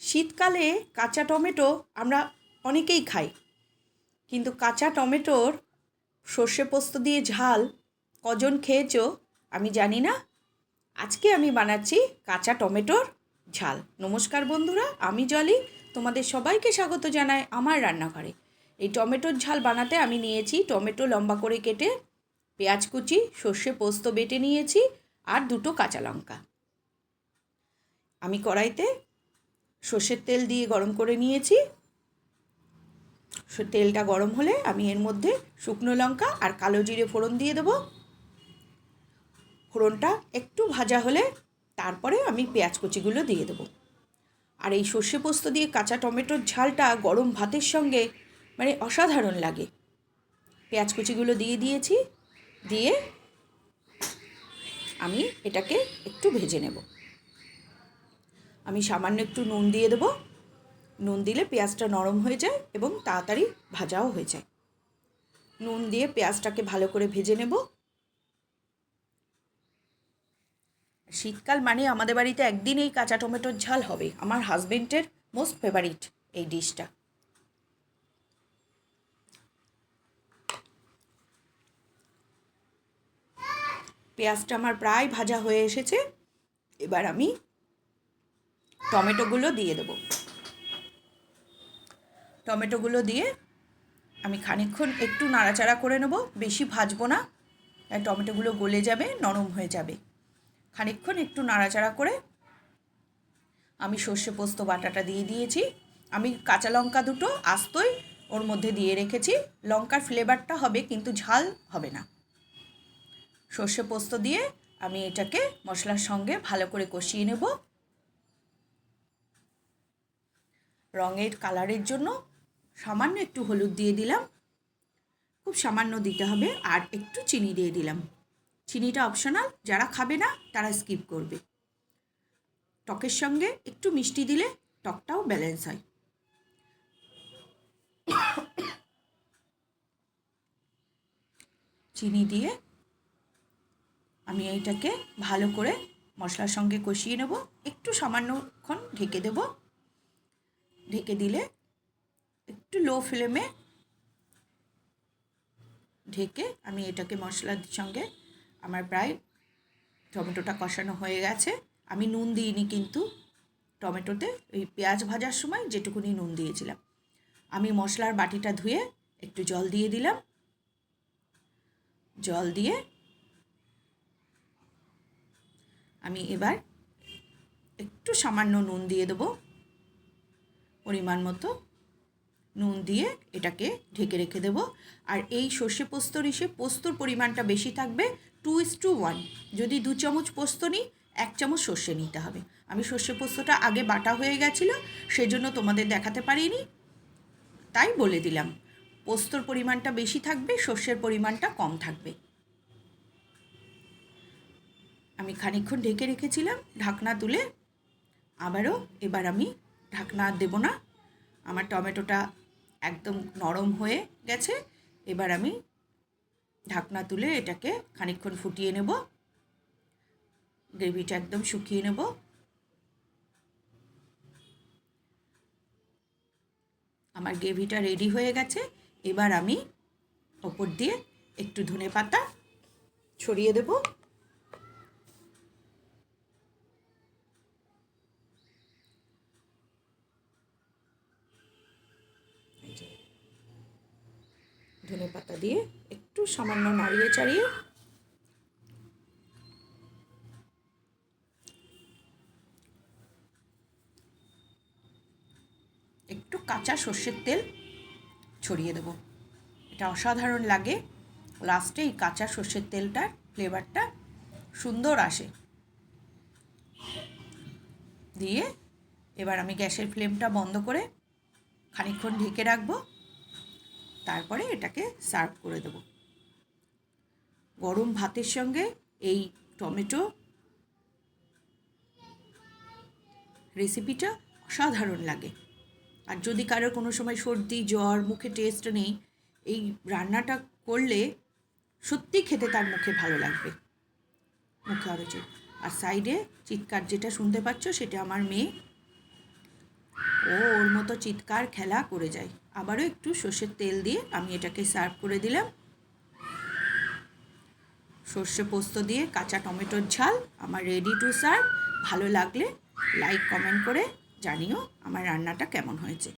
শীতকালে কাঁচা টমেটো আমরা অনেকেই খাই। কিন্তু কাঁচা টমেটোর সর্ষে পোস্ত দিয়ে ঝাল কজন খেয়েছো আমি জানি না। আজকে আমি বানাচ্ছি কাঁচা টমেটোর ঝাল। নমস্কার বন্ধুরা, আমি জলি। তোমাদের সবাইকে স্বাগত জানাই আমার রান্নাঘরে। এই টমেটোর ঝাল বানাতে আমি নিয়েছি টমেটো লম্বা করে কেটে, পেঁয়াজ কুচি, সর্ষে পোস্ত বেটে নিয়েছি আর দুটো কাঁচা লঙ্কা। আমি কড়াইতে সর্ষের তেল দিয়ে গরম করে নিয়েছি। তেলটা গরম হলে আমি এর মধ্যে শুকনো লঙ্কা আর কালো জিরে ফোড়ন দিয়ে দেবো। ফোড়নটা একটু ভাজা হলে তারপরে আমি পেঁয়াজ কুচিগুলো দিয়ে দেবো। আর এই সর্ষে পোস্ত দিয়ে কাঁচা টমেটোর ঝালটা গরম ভাতের সঙ্গে মানে অসাধারণ লাগে। পেঁয়াজ কুচিগুলো দিয়ে দিয়েছি, দিয়ে আমি এটাকে একটু ভেজে নেব। আমি সামান্য একটু নুন দিয়ে দেবো। নুন দিলে পেঁয়াজটা নরম হয়ে যায় এবং তাড়াতাড়ি ভাজাও হয়ে যায়। নুন দিয়ে পেঁয়াজটাকে ভালো করে ভেজে নেব। শীতকাল মানে আমাদের বাড়িতে একদিন এই কাঁচা টমেটোর ঝাল হবে। আমার হাজবেন্ডের মোস্ট ফেভারিট এই ডিশটা। পেঁয়াজটা আমার প্রায় ভাজা হয়ে এসেছে। এবার আমি টমেটোগুলো দিয়ে দেবো। টমেটোগুলো দিয়ে আমি খানিকক্ষণ একটু নাড়াচাড়া করে নেব, বেশি ভাজবো না। টমেটোগুলো গলে যাবে, নরম হয়ে যাবে। খানিকক্ষণ একটু নাড়াচাড়া করে আমি সর্ষে পোস্ত বাটাটা দিয়ে দিয়েছি। আমি কাঁচা লঙ্কা দুটো আস্তই ওর মধ্যে দিয়ে রেখেছি। লঙ্কার ফ্লেভারটা হবে, কিন্তু ঝাল হবে না। সর্ষে পোস্ত দিয়ে আমি এটাকে মশলার সঙ্গে ভালো করে কষিয়ে নেব। রঙের কালারের জন্য সামান্য একটু হলুদ দিয়ে দিলাম। খুব সামান্য দিতে হবে আর একটু চিনি দিয়ে দিলাম। চিনিটা অপশনাল যারা খাবে না তারা স্কিপ করবে। টকের সঙ্গে একটু মিষ্টি দিলে টকটাও ব্যালেন্স হয়। চিনি দিয়ে আমি এইটাকে ভালো করে মশলার সঙ্গে কষিয়ে নেব। একটু সামান্যক্ষণ ঢেকে দেব। ঢেকে দিলে একটু লো ফ্লেমে ঢেকে আমি এটাকে মশলার সঙ্গে আমার প্রায় টমেটোটা কষানো হয়ে গেছে। আমি নুন দিইনি কিন্তু টমেটোতে ওই পেঁয়াজ ভাজার সময় যেটুকুনি নুন দিয়েছিলাম। আমি মশলার বাটিটা ধুয়ে একটু জল দিয়ে দিলাম। জল দিয়ে আমি এবার একটু সামান্য নুন দিয়ে দেবো। পরিমাণ মতো নুন দিয়ে এটাকে ঢেকে রেখে দেবো। আর এই সর্ষে পোস্ত রিসে পোস্তর পরিমাণটা বেশি থাকবে টু ইস টু ওয়ান। যদি দু চামচ পোস্ত নিই, এক চামচ সর্ষে নিতে হবে। আমি সর্ষে পোস্তটা আগে বাটা হয়ে গেছিল, সেজন্য তোমাদের দেখাতে পারিনি। তাই বলে দিলাম, পোস্তর পরিমাণটা বেশি থাকবে, সর্ষের পরিমাণটা কম থাকবে। আমি খানিকক্ষণ ঢেকে রেখেছিলাম, ঢাকনা তুলে আবারও এবার আমি ঢাকনা দেব না। আমার টমেটোটা একদম নরম হয়ে গেছে। এবার আমি ঢাকনা তুলে এটাকে খানিকক্ষণ ফুটিয়ে নেব। গ্রেভিটা একদম শুকিয়ে নেব। আমার গ্রেভিটা রেডি হয়ে গেছে। এবার আমি ওপর দিয়ে একটু ধনে পাতা ছড়িয়ে দেবো। ধনে পাতা দিয়ে একটু সামান্য নাড়িয়ে চাড়িয়ে একটু কাঁচা সর্ষের তেল ছড়িয়ে দেবো। এটা অসাধারণ লাগে। লাস্টে এই কাঁচা সর্ষের তেলটার ফ্লেভারটা সুন্দর আসে। দিয়ে এবার আমি গ্যাসের ফ্লেমটা বন্ধ করে খানিকক্ষণ ঢেকে রাখব। তারপরে এটাকে সার্ভ করে দেব। গরম ভাতের সঙ্গে এই টমেটো রেসিপিটা অসাধারণ লাগে। আর যদি কারোর কোনো সময় সর্দি, জ্বর, মুখে টেস্ট নেই, এই রান্নাটা করলে সত্যি খেতে তার মুখে ভালো লাগবে। মুখে আরও আর সাইডে চিৎকার যেটা শুনতে পাচ্ছ সেটা আমার মেয়ে ও ওর মতো চিৎকার খেলা করে যায়। আবারও একটু সর্ষের তেল দিয়ে আমি এটাকে সার্ভ করে দিলাম। সর্ষে পোস্ত দিয়ে কাঁচা টমেটোর ঝাল আমার রেডি টু সার্ভ ভালো লাগলে লাইক কমেন্ট করে জানিও আমার রান্নাটা কেমন হয়েছে।